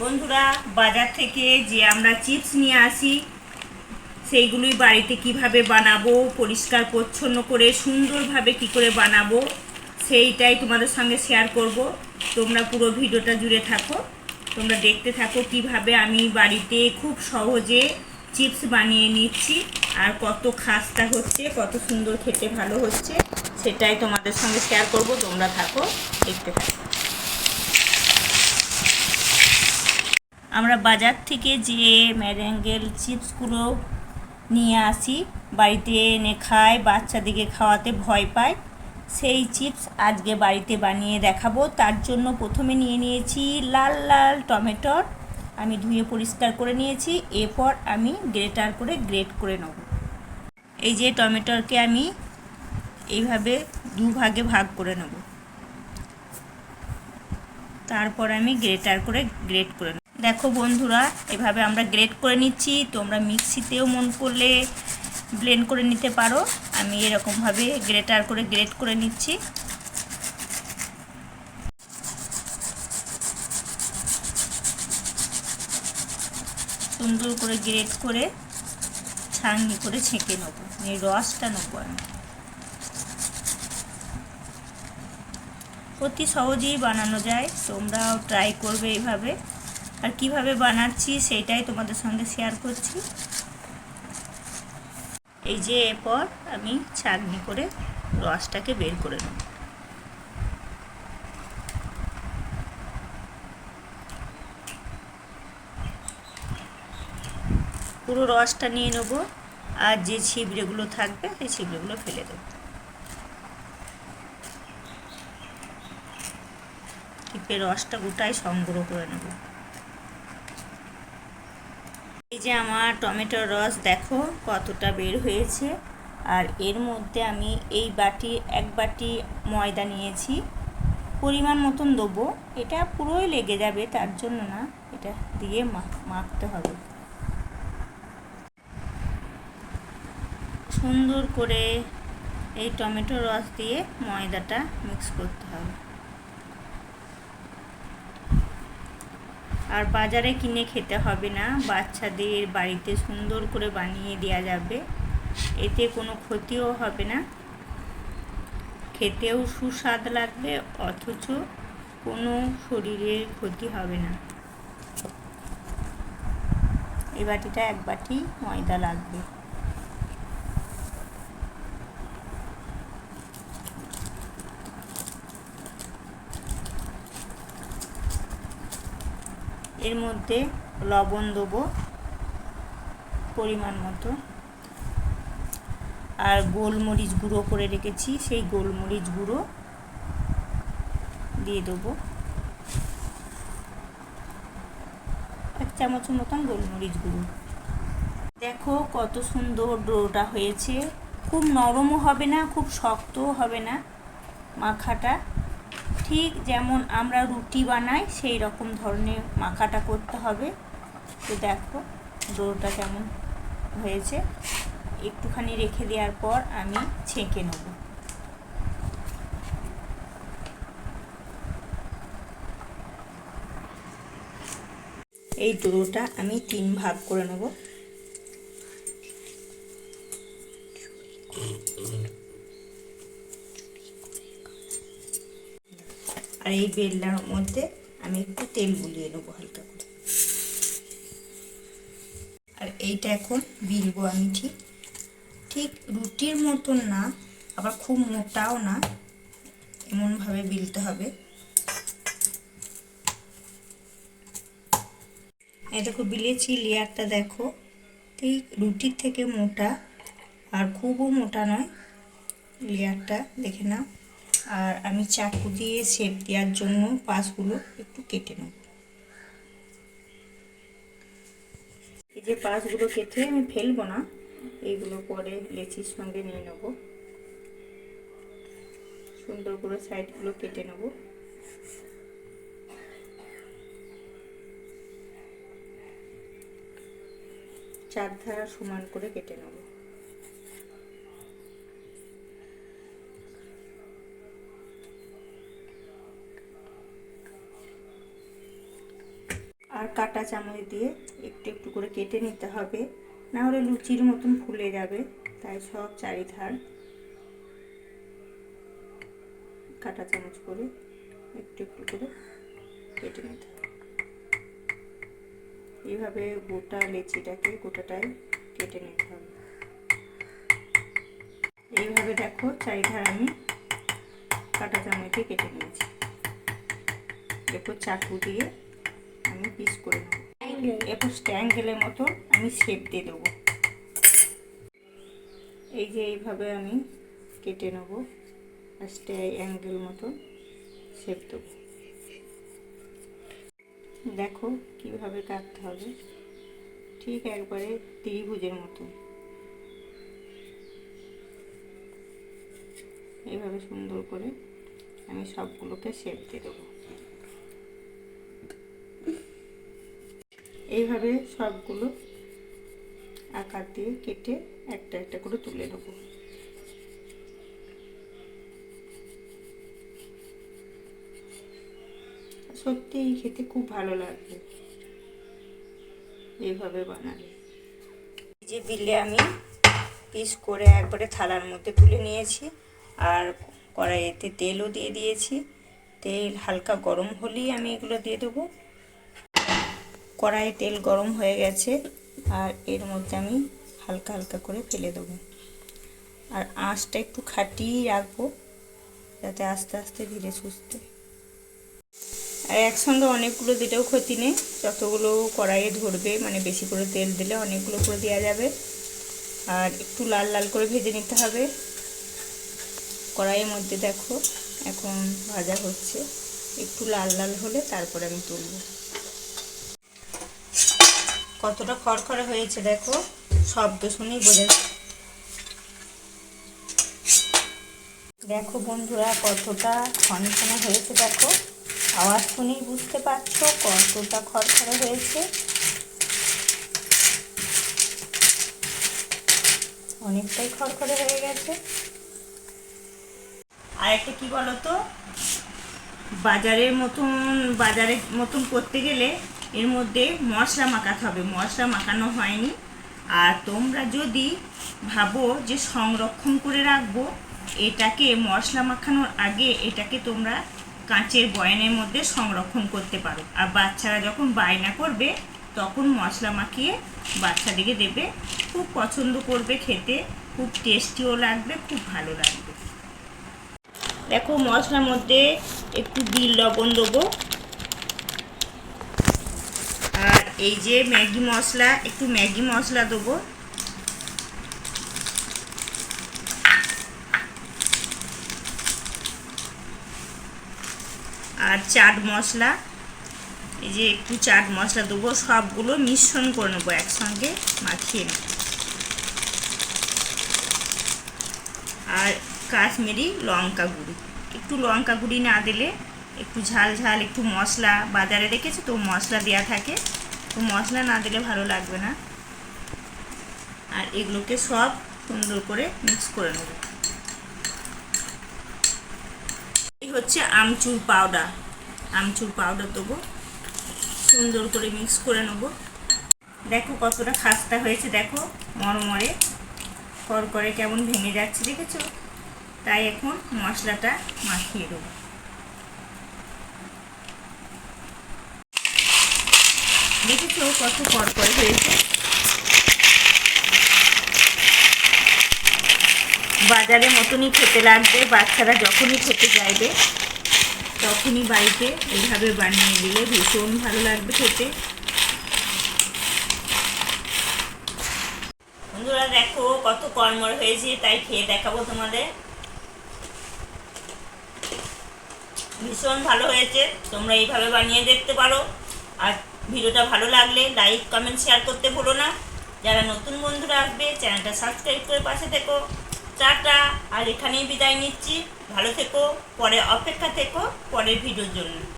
বন্ধুরা, বাজার থেকে যে আমরা চিপস নিয়ে আসি, সেইগুলোই বাড়িতে কীভাবে বানাবো, পরিষ্কার, পরিচ্ছন্ন করে, সুন্দরভাবে কি করে বানাবো, সেইটাই তোমাদের সঙ্গে শেয়ার করব। তোমরা পুরো ভিডিওটা জুড়ে থাকো। তোমরা দেখতে থাকো কীভাবে আমি বাড়িতে খুব সহজে চিপস বানিয়ে নিচ্ছি আর কত খাসটা হচ্ছে, কত সুন্দর খেতে ভালো হচ্ছে, সেটাই তোমাদের সঙ্গে শেয়ার করব। তোমরা থাকো, দেখতে থাকো। আমরা বাজার থেকে যে ম্যারেঙ্গেল চিপসগুলো নিয়ে আসি, বাড়িতে এনে খাই, বাচ্চাদেরকে খাওয়াতে ভয় পায় সেই চিপস আজকে বাড়িতে বানিয়ে দেখাবো। তার জন্য প্রথমে নিয়ে নিয়েছি লাল লাল টমেটোর আমি ধুয়ে পরিষ্কার করে নিয়েছি, এরপর আমি গ্রেটার করে গ্রেট করে নেব। এই যে টমেটোরকে আমি এইভাবে দু ভাগে ভাগ করে নেব। তারপর আমি গ্রেটার করে গ্রেট করে নেব। দেখো বন্ধুরা, এভাবে আমরা গ্রেট করে নিচ্ছি। তোমরা মিক্সিতেও মন করলে ব্লেন্ড করে নিতে পারো। আমি এরকমভাবে গ্রেটার করে গ্রেট করে নিচ্ছি। সুন্দর করে গ্রেট করে ছাঁকনি করে ছেঁকে নেব। এই রসটা নেব আমি। অতি সহজেই বানানো যায়। তোমরাও ট্রাই করবে এইভাবে আর কীভাবে বানাচ্ছি সেটাই তোমাদের সঙ্গে শেয়ার করছি। এই যে এরপর আমি ছাঁকনি করে রসটাকে বের করে নেব। পুরো রসটা নিয়ে নেব আর যে ছিবড়েগুলো থাকবে সেই ছিবড়েগুলো ফেলে দেবো। টিপে রসটা গোটাই সংগ্রহ করে নেব। যে আমার টমেটোর রস দেখো কতটা বের হয়েছে। আর এর মধ্যে আমি এই বাটি, এক বাটি ময়দা নিয়েছি। পরিমাণ মতন দেবো। এটা পুরোই লেগে যাবে, তার জন্য না, এটা দিয়ে মাখতে হবে। সুন্দর করে এই টমেটো রস দিয়ে ময়দাটা মিক্স করতে হবে। আর বাজারে কিনে খেতে হবে না। বাচ্চাদের বাড়িতে সুন্দর করে বানিয়ে দেওয়া যাবে। এতে কোনো ক্ষতিও হবে না। খেতেও সুস্বাদ লাগবে, অথচ কোনো শরীরের ক্ষতি হবে না। এই বাটিটা এক বাটি ময়দা লাগবে। এর মধ্যে লবণ দেবো পরিমাণ মতো। আর গোলমরিচ গুঁড়ো করে রেখেছি, সেই গোলমরিচ গুঁড়ো দিয়ে দেবো। এক চামচের মতন গোলমরিচ গুঁড়ো। দেখো কত সুন্দর ডোটা হয়েছে। খুব নরমও হবে না, খুব শক্তও হবে না মাখাটা। ঠিক যেমন আমরা রুটি বানাই, সেই রকম ধরনের মাখাটা করতে হবে। তো দেখো, ডোটা কেমন হয়েছে। একটুখানি রেখে দেওয়ার পর আমি ছেঁকে নেব। এই ডোটা আমি তিন ভাগ করে নেব। এই বেলনার মধ্যে আমি একটু তেল বুলিয়ে নেব হালকা করে। আর এইটা এখন বিলবো আমি ঠিক ঠিক রুটির মতন না, আবার খুব মোটাও না, এমনভাবে বিলতে হবে। দেখো বিলেছি লেয়ারটা দেখো, ঠিক রুটির থেকে মোটা, আর খুবও মোটা নয়, লেয়ারটা দেখে নাও। আর আমি চাকু দিয়ে শেপ দেওয়ার জন্য পাশগুলো একটু কেটে নেব। এই যে পাশগুলো কেটে আমি ফেলব না, এইগুলো পরে লেচির সঙ্গে নিয়ে নেব। সুন্দর করে সাইডগুলো কেটে নেব। চারধারা সমান করে কেটে নেব। আর কাটা চামচ দিয়ে একটু একটু করে কেটে নিতে হবে। না হলে লুচির মতন ফুলে যাবে। তাই সব চারিধার কাটা চামচ করে একটু একটু করে কেটে নিতে হবে। এইভাবে গোটা লেচিটাকে গোটাটাই কেটে নিতে হবে। এইভাবে দেখো চারিধার আমি কাটা চামচ কেটে নিয়েছি। এরপর চাকু দিয়ে এরপর স্ট্যাঙ্গেলের মতো আমি শেপ দিয়ে দেবো। এই যে এইভাবে আমি কেটে নেব আর অ্যাঙ্গেল মতো শেপ দেবো। দেখো কীভাবে কাটতে হবে। ঠিক একবারে ত্রিভুজের মতো। এইভাবে সুন্দর করে আমি সবগুলোকে শেপ দিয়ে দেবো। এইভাবে সবগুলো আকার দিয়ে কেটে একটা একটা করে তুলে নেব। সত্যি এই খেতে খুব ভালো লাগবে। এইভাবে বানালে। যে বিলে আমি পিস করে একবারে থালার মধ্যে তুলে নিয়েছি আর কড়াইতে তেলও দিয়ে দিয়েছি। তেল হালকা গরম হলেই আমি এগুলো দিয়ে দেবো। কড়াইয়ে তেল গরম হয়ে গেছে আর এর মধ্যে আমি হালকা হালকা করে ফেলে দেবো। আর আঁচটা একটু খাটিয়ে রাখব যাতে আস্তে আস্তে ধীরে সুস্থে। আর একসঙ্গে অনেকগুলো দিলেও ক্ষতি নেই। যতগুলো কড়াইয়ে ধরবে মানে বেশি করে তেল দিলে অনেকগুলো করে দেওয়া যাবে। আর একটু লাল লাল করে ভেজে নিতে হবে। কড়াইয়ের মধ্যে দেখো, এখন ভাজা হচ্ছে। একটু লাল লাল হলে তারপরে আমি তুলব। কতটা খড়খড়ে হয়েছে দেখো, শব্দ শুনেই বোঝা দেখো বন্ধুরা, কতটা খনখনে হয়েছে দেখো, আওয়াজ শুনেই বুঝতে পারছ কতটা খড়খড়ে হয়েছে। অনেকটাই খড়খড়ে হয়ে গেছে। আর একটা কি বলতো, বাজারের মতন বাজারের মতন করতে গেলে এর মধ্যে মশলা মাখাতে হবে। মশলা মাখানো হয়নি। আর তোমরা যদি ভাবো যে সংরক্ষণ করে রাখব, এটাকে মশলা মাখানোর আগে এটাকে তোমরা কাঁচের বয়ানের মধ্যে সংরক্ষণ করতে পারো। আর বাচ্চারা যখন বায়না করবে, তখন মশলা মাখিয়ে বাচ্চাদেরকে দেবে। খুব পছন্দ করবে খেতে। খুব টেস্টিও লাগবে, খুব ভালো লাগবে। দেখো মশলার মধ্যে একটু বিল লবণ দেবো আর এই যে ম্যাগি মশলা, একটু ম্যাগি মশলা দেবো। আর চাট মশলা, এই যে একটু চাট মশলা দেবো, সবগুলো মিশ্রণ করে নেব একসঙ্গে মাখিয়ে নেব। আর কাশ্মীরি লঙ্কা গুঁড়ি, একটু লঙ্কা গুঁড়ি না দিলে একটু ঝাল ঝাল, একটু মশলা বাজারে রেখেছে তো, মশলা দেওয়া থাকে। তো মশলা না দিলে ভালো লাগবে না। আর এগুলোকে সব সুন্দর করে মিক্স করে নেব। এই হচ্ছে আমচুর পাউডার। আমচুর পাউডার দেবো। সুন্দর করে মিক্স করে নেব। দেখো কতটা খাস্তা হয়েছে, দেখো মরমরে। করে কেমন ভেঙে যাচ্ছে, দেখেছ? তাই এখন মশলাটা মাখিয়ে দেবো। দেখেছ কত করে হয়েছে? বাজারের মতনই খেতে লাগবে, বাচ্চারা যখনই খেতে চাইবে তখনই বাড়িতে এইভাবে বানিয়ে দিলে ভীষণ ভালো লাগবে খেতে। বন্ধুরা দেখো কত কর্মর হয়েছে, তাই খেয়ে দেখাবো তোমাদের। ভীষণ ভালো হয়েছে, তোমরা এইভাবে বানিয়ে দেখতে পারো। আর ভিডিওটা ভালো লাগলে লাইক কমেন্ট শেয়ার করতে ভুলো না। যারা নতুন বন্ধুরা আসবে, চ্যানেলটা সাবস্ক্রাইব করে পাশে থেকো। টাটা, আর এখানেই বিদায় নিচ্ছি। ভালো থেকো, পরে অপেক্ষা থেকো, পরের ভিডিওর জন্য।